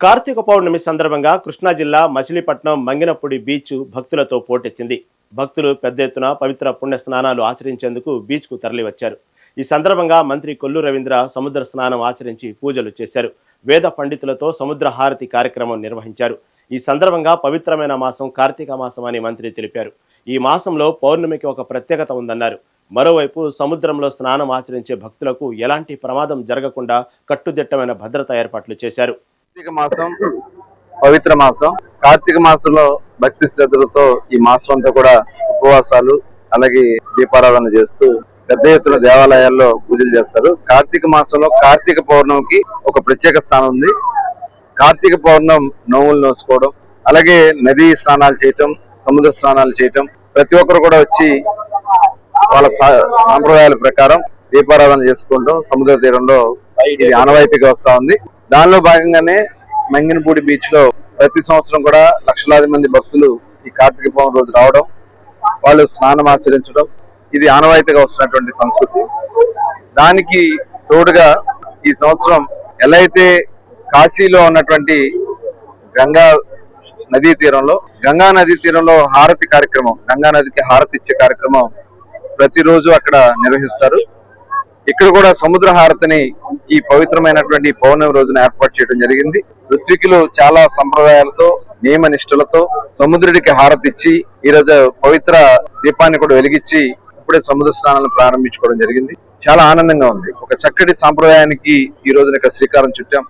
కార్తీక పౌర్ణమి సందర్భంగా కృష్ణా జిల్లా మచిలీపట్నం మంగినపూడి బీచ్ భక్తులతో పోటెత్తింది. భక్తులు పెద్ద ఎత్తున పవిత్ర పుణ్య స్నానాలు ఆచరించేందుకు బీచ్కు తరలివచ్చారు. ఈ సందర్భంగా మంత్రి కొల్లు రవీంద్ర సముద్ర స్నానం ఆచరించి పూజలు చేశారు. వేద పండితులతో సముద్ర హారతి కార్యక్రమం నిర్వహించారు. ఈ సందర్భంగా పవిత్రమైన మాసం కార్తీక మాసం అని మంత్రి తెలిపారు. ఈ మాసంలో పౌర్ణమికి ఒక ప్రత్యేకత ఉందన్నారు. మరోవైపు సముద్రంలో స్నానం ఆచరించే భక్తులకు ఎలాంటి ప్రమాదం జరగకుండా కట్టుదిట్టమైన భద్రతా ఏర్పాట్లు చేశారు. కార్తీక మాసం పవిత్ర మాసం. కార్తీక మాసంలో భక్తి శ్రద్ధలతో ఈ మాసం అంతా కూడా ఉపవాసాలు అలాగే దీపారాధన చేస్తూ పెద్ద ఎత్తున దేవాలయాల్లో పూజలు చేస్తారు. కార్తీక మాసంలో కార్తీక పౌర్ణమికి ఒక ప్రత్యేక స్థానం ఉంది. కార్తీక పౌర్ణం నోములు నోసుకోవడం అలాగే నదీ స్నానాలు చేయటం సముద్ర స్నానాలు చేయటం ప్రతి ఒక్కరు కూడా వచ్చి వాళ్ళ సా- సాంప్రదాయాల ప్రకారం దీపారాధన చేసుకుంటాం సముద్ర తీరంలో ఇది ఆనవాయితీగా వస్తా ఉంది. దానిలో భాగంగానే మంగినపూడి బీచ్లో ప్రతి సంవత్సరం కూడా లక్షలాది మంది భక్తులు ఈ కార్తీక పౌర్ణమి రోజు రావడం వాళ్ళు స్నానం ఆచరించడం ఇది ఆనవాయితీగా వస్తున్నటువంటి సంస్కృతి. దానికి తోడుగా ఈ సంవత్సరం ఎలా అయితే కాశీలో ఉన్నటువంటి గంగా నదీ తీరంలో గంగా నదీ తీరంలో హారతి కార్యక్రమం గంగా నదికి హారతి ఇచ్చే కార్యక్రమం ప్రతిరోజు అక్కడ నిర్వహిస్తారు. ఇక్కడ కూడా సముద్ర హారతిని ఈ పవిత్రమైనటువంటి పౌర్ణమి రోజున ఏర్పాటు చేయడం జరిగింది. ఋత్వికులు చాలా సంప్రదాయాలతో నియమ నిష్ఠలతో సముద్రుడికి హారతిచ్చి ఈరోజు ఈ రోజు పవిత్ర దీపాన్ని కూడా వెలిగించి ఇప్పుడే సముద్ర స్నానాలను ప్రారంభించుకోవడం జరిగింది. చాలా ఆనందంగా ఉంది. ఒక చక్కటి సాంప్రదాయానికి ఈ రోజున ఇక్కడ శ్రీకారం చుట్టాం.